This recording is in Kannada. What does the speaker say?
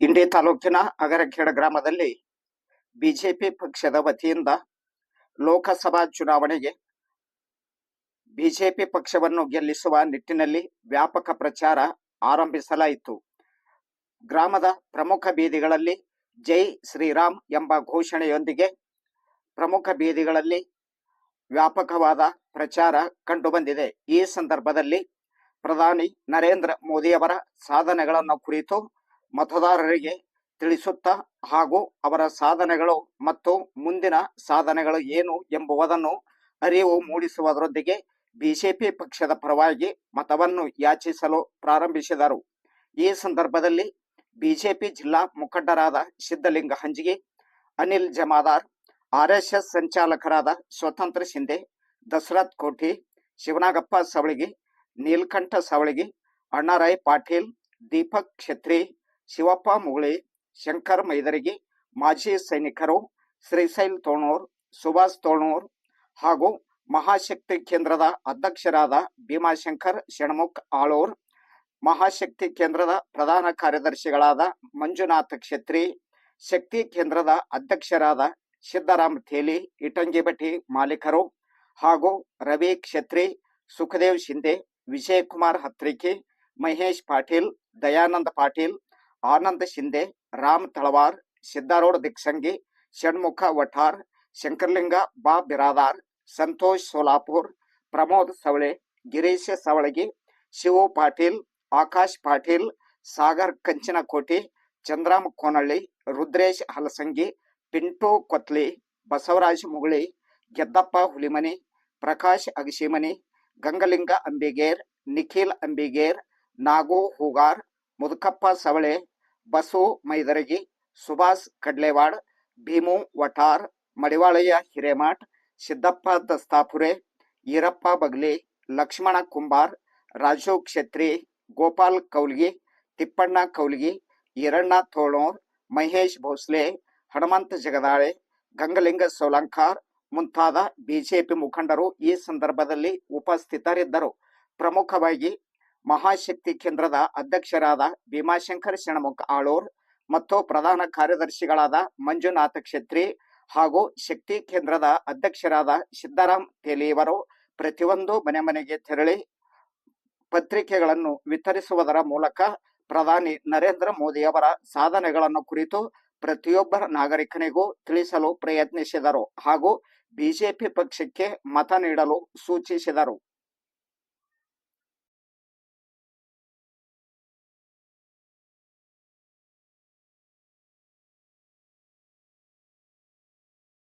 ಇಂಡಿ ತಾಲೂಕಿನ ಅಗರಖೇಡ ಗ್ರಾಮದಲ್ಲಿ ಬಿಜೆಪಿ ಪಕ್ಷದ ವತಿಯಿಂದ ಲೋಕಸಭಾ ಚುನಾವಣೆಗೆ ಬಿಜೆಪಿ ಪಕ್ಷವನ್ನು ಗೆಲ್ಲಿಸುವ ನಿಟ್ಟಿನಲ್ಲಿ ವ್ಯಾಪಕ ಪ್ರಚಾರ ಆರಂಭಿಸಲಾಯಿತು. ಗ್ರಾಮದ ಪ್ರಮುಖ ಬೀದಿಗಳಲ್ಲಿ ಜೈ ಶ್ರೀರಾಮ್ ಎಂಬ ಘೋಷಣೆಯೊಂದಿಗೆ ಪ್ರಮುಖ ಬೀದಿಗಳಲ್ಲಿ ವ್ಯಾಪಕವಾದ ಪ್ರಚಾರ ಕಂಡುಬಂದಿದೆ. ಈ ಸಂದರ್ಭದಲ್ಲಿ ಪ್ರಧಾನಿ ನರೇಂದ್ರ ಮೋದಿಯವರ ಸಾಧನೆಗಳನ್ನು ಕುರಿತು ಮತದಾರರಿಗೆ ತಿಳಿಸುತ್ತಾ ಹಾಗೂ ಅವರ ಸಾಧನೆಗಳು ಮತ್ತು ಮುಂದಿನ ಸಾಧನೆಗಳು ಏನು ಎಂಬುವುದನ್ನು ಅರಿವು ಮೂಡಿಸುವುದರೊಂದಿಗೆ ಬಿಜೆಪಿ ಪಕ್ಷದ ಪರವಾಗಿ ಮತವನ್ನು ಯಾಚಿಸಲು ಪ್ರಾರಂಭಿಸಿದರು. ಈ ಸಂದರ್ಭದಲ್ಲಿ ಬಿಜೆಪಿ ಜಿಲ್ಲಾ ಮುಖಂಡರಾದ ಸಿದ್ದಲಿಂಗ ಹಂಜಿಗೆ, ಅನಿಲ್ ಜಮಾದಾರ್, ಆರ್ಎಸ್ಎಸ್ ಸಂಚಾಲಕರಾದ ಸ್ವತಂತ್ರ ಶಿಂದೆ ದಸರಾತ್ ಕೋಠಿ, ಶಿವನಾಗಪ್ಪ ಸವಳಗಿ, ನೀಲಕಂಠ ಸವಳಗಿ, ಅಣ್ಣಾರಾಯ್ ಪಾಟೀಲ್, ದೀಪಕ್ ಕ್ಷತ್ರಿ ಶಿವಪ್ಪ ಮುಗುಳಿ ಶಂಕರ್ ಮೈದರಿಗಿ, ಮಾಜಿ ಸೈನಿಕರು ಶ್ರೀಶೈಲ್ ತೋಣೂರ್, ಸುಭಾಷ್ ತೋಣೂರ್ ಹಾಗೂ ಮಹಾಶಕ್ತಿ ಕೇಂದ್ರದ ಅಧ್ಯಕ್ಷರಾದ ಭೀಮಾಶಂಕರ್, ಷಣ್ಮುಖ್ ಆಳೂರ್, ಮಹಾಶಕ್ತಿ ಕೇಂದ್ರದ ಪ್ರಧಾನ ಕಾರ್ಯದರ್ಶಿಗಳಾದ ಮಂಜುನಾಥ್ ಕ್ಷತ್ರಿ, ಶಕ್ತಿ ಕೇಂದ್ರದ ಅಧ್ಯಕ್ಷರಾದ ಸಿದ್ದರಾಮ್ ಥೇಲಿ ಇಟಂಗಿಬಟ್ಟಿ ಮಾಲೀಕರು ಹಾಗೂ ರವಿ ಕ್ಷತ್ರಿ, ಸುಖದೇವ್ ಶಿಂದೆ ವಿಜಯಕುಮಾರ್ ಹತ್ರಿಕಿ, ಮಹೇಶ್ ಪಾಟೀಲ್, ದಯಾನಂದ ಪಾಟೀಲ್ ಆನಂದ್ ಶಿಂದೆ ರಾಮ್ ತಳವಾರ್, ಸಿದ್ದಾರೂಢ ದಿಕ್ಸಂಗಿ, ಷಣ್ಮುಖ ವಠಾರ್, ಶಂಕರ್ಲಿಂಗ ಬಾ ಬಿರಾದಾರ್, ಸಂತೋಷ್ ಸೋಲಾಪುರ್, ಪ್ರಮೋದ್ ಸವಳೆ, ಗಿರೀಶ್ ಸವಳಗಿ, ಶಿವು ಪಾಟೀಲ್, ಆಕಾಶ್ ಪಾಟೀಲ್, ಸಾಗರ್ ಕಂಚಿನಕೋಟಿ, ಚಂದ್ರಾಮ್ ಕೋನಳ್ಳಿ, ರುದ್ರೇಶ್ ಹಲಸಂಗಿ, ಪಿಂಟು ಕೊತ್ಲಿ, ಬಸವರಾಜ್ ಮುಗುಳಿ, ಗೆದ್ದಪ್ಪ ಹುಲಿಮನಿ, ಪ್ರಕಾಶ್ ಅಗಶಿಮನಿ, ಗಂಗಲಿಂಗ ಅಂಬಿಗೇರ್, ನಿಖಿಲ್ ಅಂಬಿಗೇರ್, ನಾಗು ಹೂಗಾರ್, ಮುದುಕಪ್ಪ ಸವಳೆ ಬಸು ಮೈದರಗಿ, ಸುಭಾಷ್ ಕಡ್ಲೆವಾಡ್, ಭೀಮು ವಠಾರ್, ಮಡಿವಾಳಯ್ಯ ಹಿರೇಮಠ್ ಸಿದ್ದಪ್ಪ ದಸ್ತಾಪುರೆ, ಈರಪ್ಪ ಬಗ್ಲಿ, ಲಕ್ಷ್ಮಣ ಕುಂಬಾರ್, ರಾಜು ಕ್ಷತ್ರಿ, ಗೋಪಾಲ್ ಕೌಲ್ಗಿ, ತಿಪ್ಪಣ್ಣ ಕೌಲ್ಗಿ, ಈರಣ್ಣ ತೋಳೋರ್, ಮಹೇಶ್ ಭೋಸ್ಲೆ, ಹನುಮಂತ ಜಗದಾಳೆ, ಗಂಗಲಿಂಗ ಸೋಲಂಕಾರ್ ಮುಂತಾದ ಬಿಜೆಪಿ ಮುಖಂಡರು ಈ ಸಂದರ್ಭದಲ್ಲಿ ಉಪಸ್ಥಿತರಿದ್ದರು. ಪ್ರಮುಖವಾಗಿ ಮಹಾಶಕ್ತಿ ಕೇಂದ್ರದ ಅಧ್ಯಕ್ಷರಾದ ಭೀಮಾಶಂಕರ್ ಶಣಮುಖ ಆಳೂರ್ ಮತ್ತು ಪ್ರಧಾನ ಕಾರ್ಯದರ್ಶಿಗಳಾದ ಮಂಜುನಾಥ ಕ್ಷೇತ್ರಿ ಹಾಗೂ ಶಕ್ತಿ ಕೇಂದ್ರದ ಅಧ್ಯಕ್ಷರಾದ ಸಿದ್ದರಾಮ್ ತೇಲಿಯವರು ಪ್ರತಿಯೊಂದು ಮನೆ ಮನೆಗೆ ತೆರಳಿ ಪತ್ರಿಕೆಗಳನ್ನು ವಿತರಿಸುವುದರ ಮೂಲಕ ಪ್ರಧಾನಿ ನರೇಂದ್ರ ಮೋದಿಯವರ ಸಾಧನೆಗಳನ್ನು ಕುರಿತು ಪ್ರತಿಯೊಬ್ಬ ನಾಗರಿಕನಿಗೂ ತಿಳಿಸಲು ಪ್ರಯತ್ನಿಸಿದರು ಹಾಗೂ ಬಿಜೆಪಿ ಪಕ್ಷಕ್ಕೆ ಮತ ನೀಡಲು ಸೂಚಿಸಿದರು.